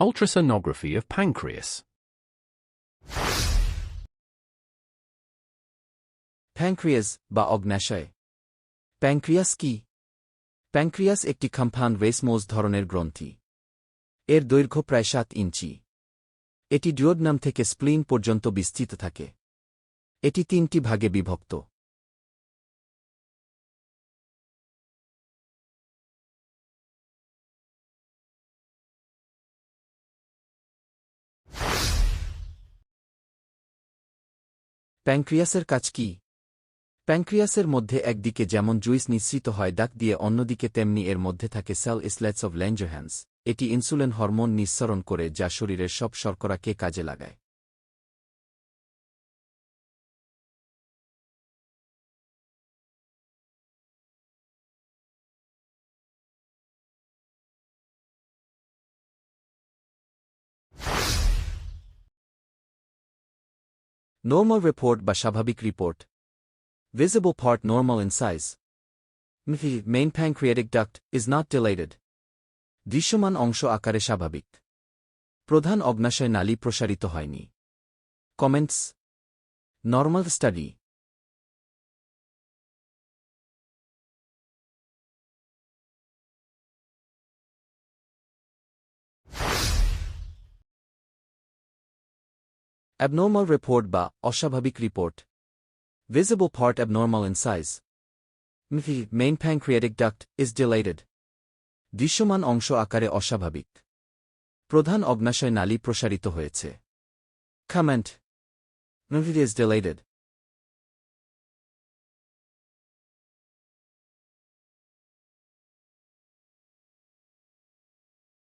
Ultrasonography of pancreas. Pancreas বা অগ্নাশয় pancreas কি প্যানক্রিয়াস একটি খাম্ফান রেসমোজ ধরনের গ্রন্থি এর দৈর্ঘ্য প্রায় সাত ইঞ্চি এটি ডিওডনাম থেকে স্প্লিন পর্যন্ত বিস্তৃত থাকে এটি তিনটি ভাগে বিভক্ত প্যানক্রিয়াসের কাজ কি? প্যাঙ্ক্রিয়াসের মধ্যে একদিকে যেমন জুইস নিঃসৃত হয় ডাক দিয়ে, অন্যদিকে তেমনি এর মধ্যে থাকে সেল ইসলেটস অব ল্যাঞ্জোহ্যান্স। এটি ইনসুলিন হরমোন নিঃসরণ করে, যা শরীরের সব শর্করাকে কাজে লাগায়। Normal report বা স্বাভাবিক report Visible part normal in size. The main pancreatic duct is not dilated. দৃশ্যমান অংশ আকারে স্বাভাবিক প্রধান অগ্নাশয় নালী প্রসারিত হয়নি comments normal study Abnormal report বা অস্বাভাবিক report Visible part abnormal in size. mvi main pancreatic duct is dilated. দৃশ্যমান অংশ আকারে অস্বাভাবিক প্রধান অগ্নাশয় নালী প্রসারিত হয়েছে Comment. Is dilated.